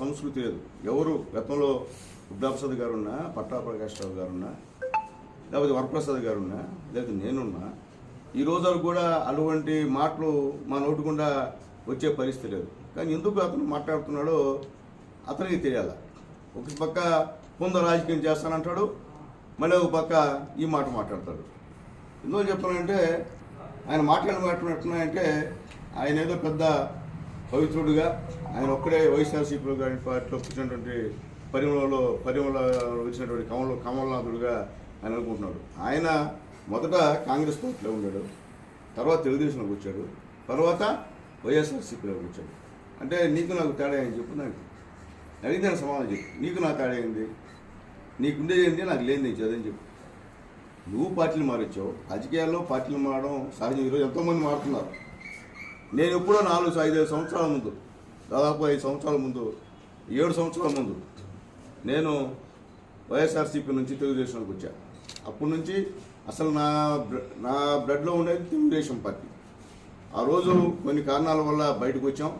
సంస్కృతి లేదు. ఎవరు గతంలో బుద్ధప్రసాద్ గారున్నా పట్టా ప్రకాష్ రావు గారున్నా లేకపోతే వరప్రసాద్ గారున్నా లేకపోతే నేనున్నా ఈ రోజు కూడా అటువంటి మాటలు మా నోటుకుండా వచ్చే పరిస్థితి లేదు. కానీ ఎందుకు అతను మాట్లాడుతున్నాడో అతనికి తెలియాలి. ఒక పక్క పొంద రాజకీయం చేస్తానంటాడు మళ్ళీ ఒక పక్క ఈ మాట మాట్లాడతాడు. ఎందుకు చెప్తున్నానంటే ఆయన మాట్లాడి మాట్లాడుతున్నాయంటే ఆయన ఏదో పెద్ద పవిత్రుడుగా ఆయన ఒక్కడే వైఎస్ఆర్సీపీలో కానీ పార్టీలో కూర్చున్నటువంటి పరిమళలో పరిమళ వచ్చినటువంటి కమల కమలనాథుడుగా ఆయన అనుకుంటున్నాడు. ఆయన మొదట కాంగ్రెస్ పార్టీలో ఉన్నాడు తర్వాత తెలుగుదేశంలోకి వచ్చాడు తర్వాత వైఎస్ఆర్సీపీలోకి వచ్చాడు. అంటే నీకు నాకు తేడా అని చెప్పు నాకు. అడిగితే సమాధానం చెప్పు. నీకు నాకు తేడా ఏంది? నీకుండే ఏంటి నాకు లేని చదని చెప్పు. నువ్వు పార్టీలు మారొచ్చావు రాజకీయాల్లో పార్టీలు మారడం సహజం. ఈరోజు ఎంతోమంది మారుతున్నారు. నేను ఎప్పుడో నాలుగు ఐదు ఐదు సంవత్సరాల ముందు దాదాపు ఐదు సంవత్సరాల ముందు ఏడు సంవత్సరాల ముందు నేను వైఎస్ఆర్సీపీ నుంచి తెలుగుదేశంలోకి వచ్చా. అప్పటి నుంచి అసలు నా నా బ్లడ్లో ఉండేది తెలుగుదేశం పార్టీ. ఆ రోజు కొన్ని కారణాల వల్ల బయటకు వచ్చాం.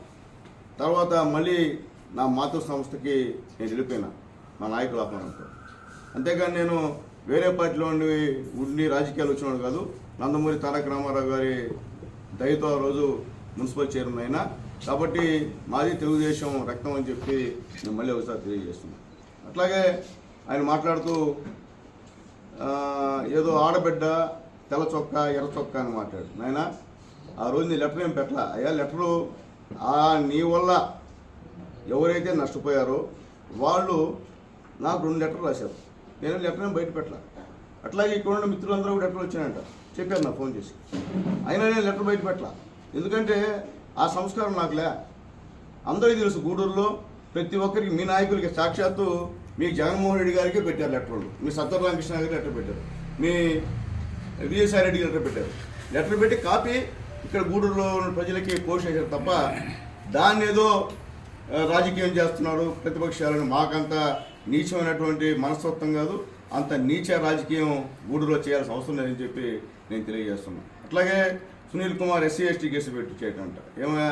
తర్వాత మళ్ళీ నా మాతృ సంస్థకి నేను వెళ్ళిపోయినా మా నాయకుల ఆహ్వానంతో. అంతేకాని నేను వేరే పార్టీలో ఉండి ఉండి రాజకీయాలు వచ్చినాడు కాదు. నందమూరి తారక రామారావు గారి దయతో ఆ రోజు మున్సిపల్ చైర్మన్ అయినా. కాబట్టి మాది తెలుగుదేశం రక్తం అని చెప్పి నేను మళ్ళీ ఒకసారి తెలియజేస్తున్నాను. అట్లాగే ఆయన మాట్లాడుతూ ఏదో ఆడబిడ్డ తెల్ల చొక్కా ఎర్ర చొక్క అని మాట్లాడు. నాయన ఆ రోజు నీ లెటర్ ఏం పెట్టలా? అయ్యా లెటరు ఆ నీ వల్ల ఎవరైతే నష్టపోయారో వాళ్ళు నాకు రెండు లెటర్లు రాశారు. నేను లెటర్ ఏం బయట పెట్టలా? అట్లాగే ఇక్కడ ఉన్న మిత్రులందరూ కూడా లెటర్లు వచ్చాయంట. చెప్పారు నాకు ఫోన్ చేసి. అయినా నేను లెటర్ బయట పెట్టలా? ఎందుకంటే ఆ సంస్కారం నాకు లే అందరికీ తెలుసు గూడూరులో ప్రతి ఒక్కరికి మీ నాయకులకి సాక్షాత్తు మీ జగన్మోహన్ రెడ్డి గారికి పెట్టారు లెటర్లు మీ సత్య రామకృష్ణ గారికి లెటర్ పెట్టారు. మీ విజయసాయి రెడ్డి లెటర్ పెట్టారు. లెటర్ పెట్టి కాపీ ఇక్కడ గూడూరులో ఉన్న ప్రజలకి పోస్ట్ చేశారు తప్ప దాన్ని ఏదో రాజకీయం చేస్తున్నారు ప్రతిపక్షాలను మాకంత నీచమైనటువంటి మనస్తత్వం కాదు అంత నీచ రాజకీయం గూడూరులో చేయాల్సిన అవసరం లేదని చెప్పి నేను తెలియజేస్తున్నాను అట్లాగే Sunil Kumar SC ST case పెట్టి చేయటంట ఏమయ్యా?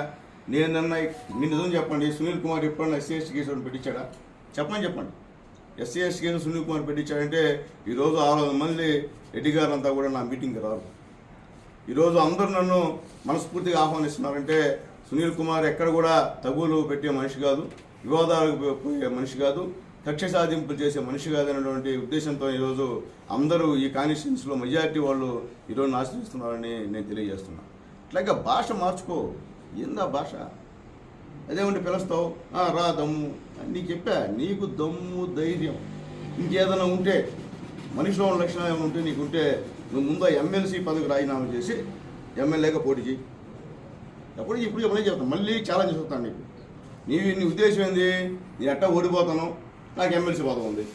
నేనన్నా మీ నిజం చెప్పండి. సునీల్ కుమార్ ఎప్పుడన్నా ఎస్సీ ఎస్టీ కేసు పెట్టించాడా? చెప్పండి చెప్పండి. SC ST case Sunil Kumar పెట్టించాడంటే ఈరోజు ఆరు వందల మంది రెడ్డి గారు అంతా కూడా నా మీటింగ్కి రారు. ఈరోజు అందరూ నన్ను మనస్ఫూర్తిగా ఆహ్వానిస్తున్నారంటే సునీల్ కుమార్ ఎక్కడ కూడా తగులు పెట్టే మనిషి కాదు వివాదాలకు పోయే మనిషి కాదు కక్ష సాధింపులు చేసే మనిషి కాదు ఉద్దేశంతో ఈరోజు అందరూ ఈ కాన్స్టిట్యూన్స్లో మెజారిటీ వాళ్ళు ఈరోజు ఆశ్రయిస్తున్నారని నేను తెలియజేస్తున్నాను అట్లాగే భాష మార్చుకో. ఏందా భాష? అదేమంటే పిలుస్తావు? "ఆ, రా దమ్ము. అని నీకు చెప్పా నీకు దమ్ము ధైర్యం. ఇంకేదైనా ఉంటే మనిషిలో ఉన్న లక్షణాలు ఏమైనా ఉంటే నీకు ఉంటే నువ్వు ముందు ఎమ్మెల్సీ పదవికి రాజీనామా చేసి ఎమ్మెల్యేగా పోటీ చేయి ఎప్పుడు ఇప్పుడు ఎప్పుడే చెప్తాను మళ్ళీ ఛాలెంజ్ చెప్తాను నీకు. నీ నీ ఉద్దేశం ఏంది? నేను ఎట్టా ఓడిపోతాను. నాకు ఎమ్మెల్సీ పదవి ఉంది.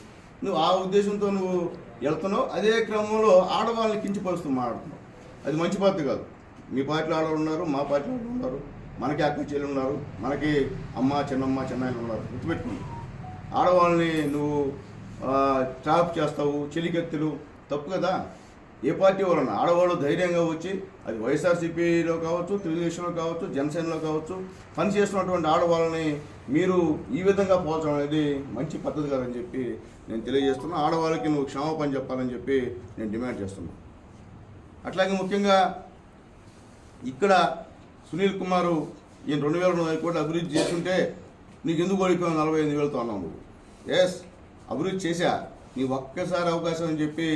నువ్వు ఆ ఉద్దేశంతో నువ్వు వెళ్తున్నావు అదే క్రమంలో ఆడవాళ్ళని కించపరుస్తూ మాట్లాడుతున్నావు. అది మంచి పద్ధతి కాదు. మీ పార్టీలో ఆడవాళ్ళు ఉన్నారు మా పార్టీలో ఆడవాళ్ళు ఉన్నారు మనకి అక్క చెల్లి ఉన్నారు మనకి అమ్మ చిన్నమ్మ చిన్నాయలు ఉన్నారు. గుర్తుపెట్టుకుని ఆడవాళ్ళని నువ్వు ట్రాప్ చేస్తావు చెలికెత్తులు తప్పు కదా? ఏ పార్టీ వాళ్ళన్నా ఆడవాళ్ళు ధైర్యంగా వచ్చి అది వైఎస్ఆర్సీపీలో కావచ్చు తెలుగుదేశంలో కావచ్చు జనసేనలో కావచ్చు పని చేస్తున్నటువంటి ఆడవాళ్ళని మీరు ఈ విధంగా పోల్చడం అనేది మంచి పద్ధతి కాదని చెప్పి నేను తెలియజేస్తున్నా. ఆడవాళ్ళకి నువ్వు క్షమాపణ చెప్పాలని చెప్పి నేను డిమాండ్ చేస్తున్నాను అట్లాగే ముఖ్యంగా ఇక్కడ సునీల్ కుమారు ఈయన రెండు వేల రెండు వందల కోట్లు అభివృద్ధి చేస్తుంటే నీకు ఎందుకు ఓడిపోయావు నలభై ఎనిమిది వేలతో అన్నావు నువ్వు? ఎస్ అభివృద్ధి చేశా. నీ ఒక్కసారి అవకాశం అని చెప్పి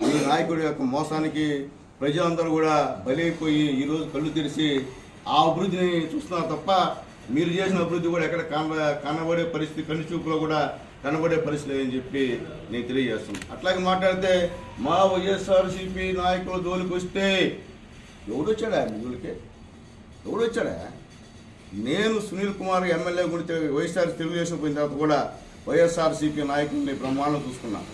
ఈ నాయకుడి యొక్క మోసానికి ప్రజలందరూ కూడా బలైపోయి ఈరోజు కళ్ళు తెరిచి ఆ అభివృద్ధిని చూస్తున్నారు తప్ప మీరు చేసిన అభివృద్ధి కూడా ఎక్కడ కన కనబడే పరిస్థితి కన్ను చూపులో కూడా కనబడే పరిస్థితి లేదని చెప్పి నేను తెలియజేస్తున్నాను. అట్లాగే మాట్లాడితే మా వైఎస్ఆర్సీపీ నాయకుల జోలికి వస్తే ఎవడొచ్చాడా మీ జోలికి? ఎవడొచ్చాడా? నేను సునీల్ కుమార్ ఎమ్మెల్యే గురించి వైఎస్ఆర్ తెలుగుదేశం పోయిన తర్వాత కూడా వైఎస్ఆర్సీపీ నాయకుడిని బ్రహ్మాండం చూసుకున్నాను.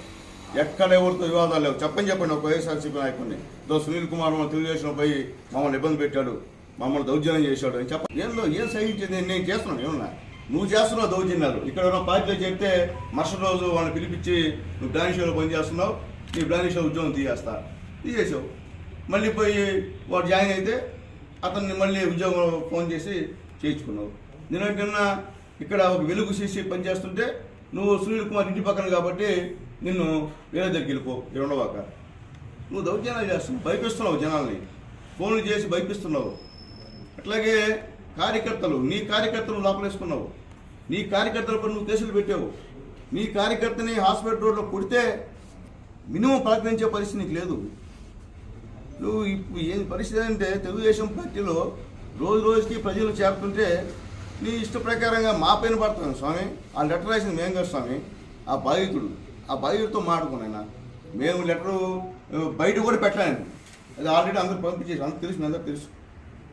ఎక్కడ ఎవరితో వివాదాలు లేవు. చెప్పని చెప్పండి ఒక వైఎస్ఆర్సీపీ నాయకుడిని. దో సునీల్ కుమార్ మన తెలుగుదేశంలో పోయి మమ్మల్ని ఇబ్బంది పెట్టాడు మమ్మల్ని దౌర్జన్యం చేశాడు అని చెప్ప ఏందో ఏం సహించింది నేను చేస్తున్నాను ఏమన్నా? నువ్వు చేస్తున్నావు దౌర్జన్యాలు. ఇక్కడ ఉన్న పార్టీలో చెప్తే మరుసటి రోజు వాళ్ళని పిలిపించి నువ్వు డాన్స్ షోలో పని చేస్తున్నావు నీ డాన్స్ షో ఉద్యోగం తీయేస్తా తీసేసావు. మళ్ళీ పోయి వాడు జాయిన్ అయితే అతన్ని మళ్ళీ ఉద్యోగం ఫోన్ చేసి చేయించుకున్నావు. నిన్న నిన్న ఇక్కడ ఒక వెలుగు చేసి పనిచేస్తుంటే నువ్వు సునీల్ కుమార్ ఇంటి పక్కన కాబట్టి నిన్ను వేరే దగ్గరికి వెళ్ళిపో ఇక్కడ ఉండవాక నువ్వు దౌర్జన్యాలు చేస్తున్నావు భయపిస్తున్నావు జనాల్ని. ఫోన్లు చేసి భయపిస్తున్నావు. అట్లాగే కార్యకర్తలు నీ కార్యకర్తలు లోపలేసుకున్నావు. నీ కార్యకర్తలపై నువ్వు కేసులు పెట్టావు. నీ కార్యకర్తని హాస్పిటల్ రోడ్లో కొడితే మినిమం ప్రకటించే పరిస్థితి నీకు లేదు. నువ్వు ఇప్పుడు ఏం పరిస్థితి అంటే తెలుగుదేశం పార్టీలో రోజు రోజుకి ప్రజలు చేరుతుంటే నీ ఇష్ట ప్రకారంగా మా పైన పడుతున్నాను స్వామి. ఆ లెటర్ రాసింది మేము కదా స్వామి ఆ బాధితుడు. ఆ బాధితుడితో మాట్లాడుకున్నాయన మేము లెటరు బయట కూడా పెట్టలేను అది ఆల్రెడీ అందరూ పంపించేసి అందరూ తెలుసు అందరూ తెలుసు.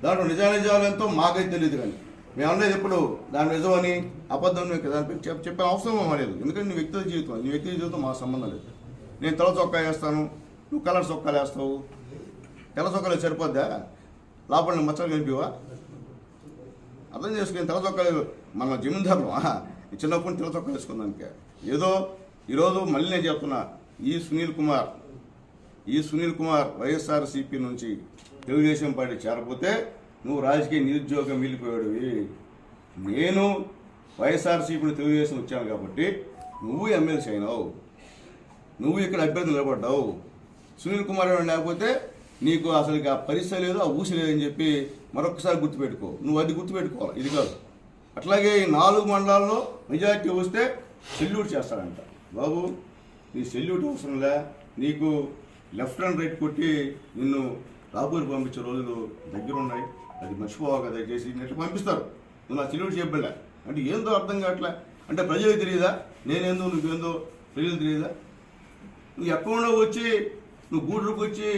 దాంట్లో నిజా నిజాలు ఎంతో మాకైతే తెలియదు కానీ. మేము అన్నది ఎప్పుడు దాని నిజమని అబద్ధం దానిపై చెప్ చెప్పే అవసరం లేదు. ఎందుకంటే నీ వ్యక్తిగత జీవితం నీ వ్యక్తిగత జీవితం మాకు సంబంధం లేదు. నేను తెల్ల చొక్కా వేస్తాను నువ్వు కలర్ చొక్కాలు వేస్తావు. తెల్ల చొక్కాలు సరిపోద్దా? లోపల మచ్చలు కనిపివా అర్థం చేసుకుని తెల్ల చొక్కాలు మన జమీందారులు చిన్నప్పుడు తెల్ల చొక్కాలు వేసుకుందానికే ఏదో ఈరోజు మళ్ళీ నేను చెప్తున్నా ఈ సునీల్ కుమార్ ఈ సునీల్ కుమార్ వైఎస్ఆర్సీపీ నుంచి తెలుగుదేశం పార్టీ చేరకపోతే నువ్వు రాజకీయ నిరుద్యోగం మిగిలిపోయాడువి నేను వైఎస్ఆర్సీపీని తెలుగుదేశం వచ్చాను కాబట్టి నువ్వు ఎమ్మెల్సీ అయినావు. నువ్వు ఇక్కడ అభ్యర్థి నిలబడ్డావు. సునీల్ కుమార్ లేకపోతే నీకు అసలు ఆ పరిస్థితి లేదు ఆ ఊసి లేదని చెప్పి మరొకసారి గుర్తుపెట్టుకో. నువ్వు అది గుర్తుపెట్టుకోవాలి ఇది కాదు. అట్లాగే ఈ నాలుగు మండలాల్లో మెజారిటీ వస్తే సెల్యూట్ చేస్తాడంట. బాబు నీ సెల్యూట్ అవసరంలే? నీకు లెఫ్ట్ అండ్ రైట్ కొట్టి నిన్ను రాబోయే పంపించే రోజులు దగ్గర ఉన్నాయి అది మర్చిపోవాలి కదా దయచేసి నెట్ పంపిస్తారు. నువ్వు నా సెల్యూట్ చెప్పలే అంటే ఏందో అర్థం కావట్లే? అంటే ప్రజలకు తెలియదా? నేనేందో నువ్వేందో? ప్రజలు తెలియదా? నువ్వు ఎక్కడో వచ్చి నువ్వు గూడూరుకు వచ్చి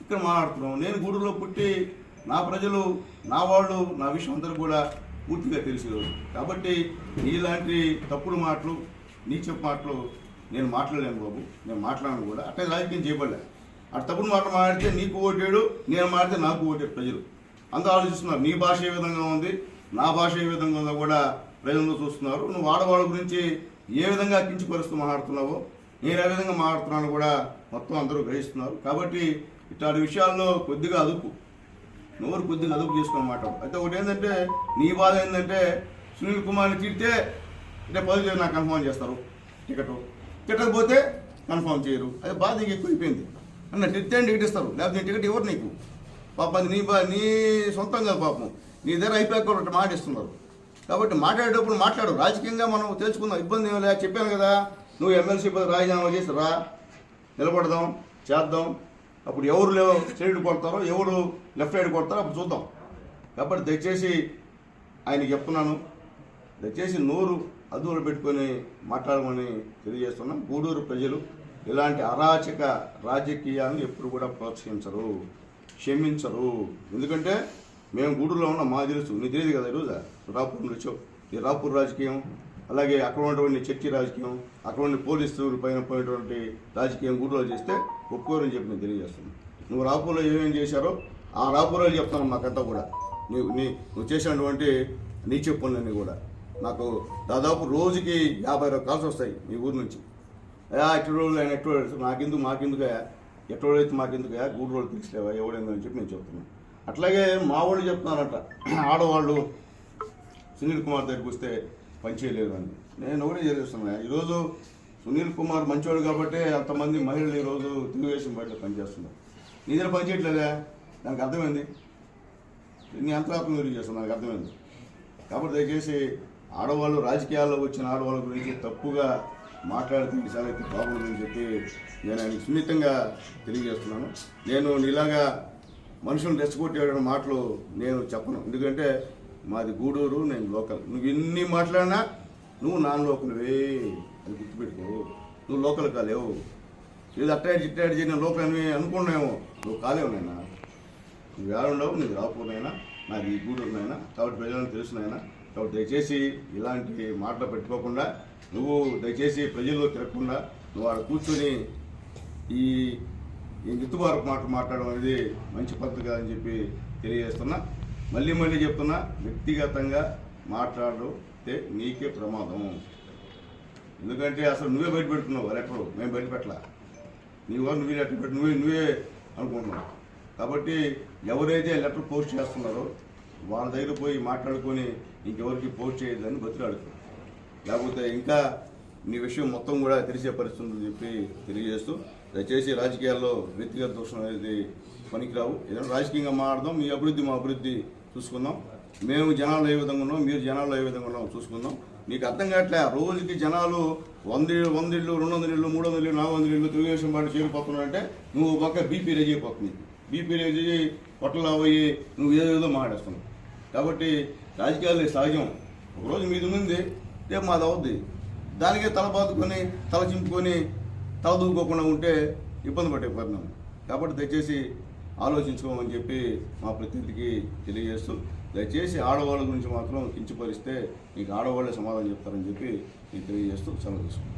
ఇక్కడ మాట్లాడుతున్నావు. నేను గూడూరులో పుట్టి నా ప్రజలు నా వాళ్ళు నా విషయం అందరూ కూడా పూర్తిగా తెలిసేవారు. కాబట్టి నీలాంటి తప్పుడు మాటలు నీచపు మాటలు నేను మాట్లాడలేను బాబు. నేను మాట్లాడను కూడా. అట్లా రాజకీయం చేయబడలే. అటు తప్పుడు మాట మాట్లాడితే నీకు ఓటేడు నేను మాట్లాడితే నాకు ఓటేడు ప్రజలు. అందరూ ఆలోచిస్తున్నారు. నీ భాష ఏ విధంగా ఉంది? నా భాష ఏ విధంగా ఉందో కూడా ప్రజలు చూస్తున్నారు. నువ్వు ఆడవాళ్ళ గురించి ఏ విధంగా కించపరుస్తూ మాట్లాడుతున్నావో నేను ఏ విధంగా మాట్లాడుతున్నాను కూడా మొత్తం అందరూ గ్రహిస్తున్నారు. కాబట్టి ఇట్లాంటి విషయాల్లో కొద్దిగా అదుపు. నోరు కొద్దిగా అదుపు చేసుకున్నమాట అయితే ఒకటి ఏంటంటే నీ బాధ ఏంటంటే సునీల్ కుమార్ని తిడితే రేపు పది నాకు కన్ఫర్మ్ చేస్తారు టికెట్. తిట్టకపోతే కన్ఫర్మ్ చేయరు. అది బాధ నీకు ఎక్కువైపోయింది అన్న తిడితే టికెట్ ఇస్తారు. లేకపోతే నీ టికెట్ ఇవ్వరు నీకు. పాపం అది నీ నీ సొంతం కాదు పాపం. నీ దగ్గర అయిపోయాక ఒకటి మాట ఇస్తున్నారు కాబట్టి మాట్లాడేటప్పుడు మాట్లాడు. రాజకీయంగా మనం తెలుసుకుందాం ఇబ్బంది ఏమి లేదు. చెప్పాను కదా నువ్వు ఎమ్మెల్సీ పదవి రాజీనామా చేసి రా. నిలబడదాం చేద్దాం. అప్పుడు ఎవరు సైడ్ కొడతారో ఎవరు లెఫ్ట్ సైడ్ కొడతారో అప్పుడు చూద్దాం. కాబట్టి దయచేసి ఆయనకి చెప్తున్నాను. దయచేసి నోరు అదువులు పెట్టుకొని మాట్లాడమని తెలియజేస్తున్నాం. గూడూరు ప్రజలు ఇలాంటి అరాచక రాజకీయాలను ఎప్పుడు కూడా ప్రోత్సహించరు క్షమించరు. ఎందుకంటే మేము గూడూరులో ఉన్న మా తెలుసు. నీకు తెలియదు కదా ఈరోజు రాపూర్ నుంచి ఈ రాపూర్ రాజకీయం అలాగే అక్కడ ఉన్నటువంటి చర్చి రాజకీయం అక్కడ ఉన్న పోలీసులు పైన పోయినటువంటి రాజకీయం గూడూరులో చేస్తే ఒప్పుకోరని చెప్పి నేను తెలియజేస్తున్నాను. నువ్వు రాపూర్లో ఏమేం చేశారో ఆ రాపూర్లో చెప్తాను మాకంతా కూడా. నీవు నీ నువ్వు చేసినటువంటి నీచే పనులన్నీ కూడా. నాకు దాదాపు రోజుకి యాభై రూపాయలు కాల్స్ వస్తాయి మీ ఊరు నుంచి. అయ్యా ఎట్టు రోజులు ఆయన ఎట్టు రోజులు నాకెందుకు మాకెందుకు ఎట్టు రోజు అయితే మాకెందుకు గూడు రోజులు తెలిసిలేవా ఎవడైందని చెప్పి నేను చెప్తున్నాను. అట్లాగే మా వాళ్ళు చెప్తున్నారంట. ఆడవాళ్ళు సునీల్ కుమార్ దగ్గరికి వస్తే పనిచేయలేరు అని. నేను ఒకటే చేస్తున్నాను ఈరోజు సునీల్ కుమార్ మంచివాడు కాబట్టి అంతమంది మహిళలు ఈరోజు తెలుగుదేశం పార్టీలో పనిచేస్తున్నారు. నీ దగ్గర పనిచేయట్లేదా దానికి అర్థమైంది? నీ అంతరాత్మ గురించి చేస్తాను నాకు అర్థమైంది. కాబట్టి దయచేసి ఆడవాళ్ళు రాజకీయాల్లో వచ్చిన ఆడవాళ్ళ గురించి తప్పుగా మాట్లాడితే ఈసారి అయితే బాగుందని చెప్పి నేను ఆయన సున్నితంగా తెలియజేస్తున్నాను. నేను ఇలాగా మనుషులను రెచ్చగొట్టేయడం మాటలు నేను చెప్పను. ఎందుకంటే మాది గూడూరు నేను లోకల్. నువ్వు ఎన్ని మాట్లాడినా నువ్వు నాన్ లోకల్వే అది గుర్తుపెట్టుకో. నువ్వు లోకల్ కాలేవు. ఇది అట్టాడి ఇట్టాడు చేయని లోకల్ అని అనుకున్నాయేమో నువ్వు కాలేవు నైనా నువ్వు ఉండవు నీకు రాకపోయినా నాకు ఈ గూడూరునైనా కాబట్టి ప్రజలను తెలుసునైనా కాబట్టి దయచేసి ఇలాంటి మాటలు పెట్టుకోకుండా నువ్వు దయచేసి ప్రజల్లో తిరగకుండా నువ్వు ఆడ కూర్చొని ఈ ఈ నిత్తుబారు మాట మాట్లాడడం అనేది మంచి పద్ధతి కాదని చెప్పి తెలియజేస్తున్నా. మళ్ళీ మళ్ళీ చెప్తున్నా వ్యక్తిగతంగా మాట్లాడితే నీకే ప్రమాదం. ఎందుకంటే అసలు నువ్వే బయట పెడుతున్నావు లెటర్ మేము బయట పెట్టలా. నీ నువ్వే లెటర్ పెట్టి నువ్వే నువ్వే అనుకుంటున్నావు. కాబట్టి ఎవరైతే లెటర్ పోస్ట్ చేస్తున్నారో వాళ్ళ దగ్గర పోయి మాట్లాడుకొని ఇంకెవరికి పోస్ట్ చేయొద్దని బతిలాడుతాం లేకపోతే ఇంకా నీ విషయం మొత్తం కూడా తెలిసే పరిస్థితి ఉందని చెప్పి తెలియజేస్తూ దయచేసి రాజకీయాల్లో వ్యక్తిగత దోషం అనేది పనికిరావు. ఏదైనా రాజకీయంగా మాట్లాడదాం మీ అభివృద్ధి మా అభివృద్ధి చూసుకుందాం. మేము జనాలు ఏ విధంగా ఉన్నాం మీరు జనాలు ఏ విధంగా ఉన్నాం చూసుకుందాం. నీకు అర్థం కావట్లే రోజుకి జనాలు వంద వంద ఇళ్ళు రెండు వందల ఇళ్ళు మూడు వందల ఇళ్ళు నాలుగు వందల ఇళ్ళు తెలుగుదేశం పార్టీ చేరిపోతున్నారంటే నువ్వు ఒక పక్క బీపీ రేజ్ అయిపోతుంది. బీపీ రేజ్ పొట్టలు పోయి నువ్వు ఏదో ఏదో మాట్లాడేస్తున్నావు కాబట్టి రాజకీయాలు సహజం. ఒకరోజు మీది ఉంది రేపు మాది అవుద్ది. దానికే తల బాదుకొని తల చింపుకొని తల దూకోకుండా ఉంటే ఇబ్బంది పడే పరిణామం. కాబట్టి దయచేసి ఆలోచించుకోమని చెప్పి మా ప్రతినిధికి తెలియజేస్తూ దయచేసి ఆడవాళ్ళ గురించి మాత్రం కించపరిస్తే మీకు ఆడవాళ్ళే సమాధానం చెప్తారని చెప్పి నేను తెలియజేస్తూ సెలవు తీసుకుంటాను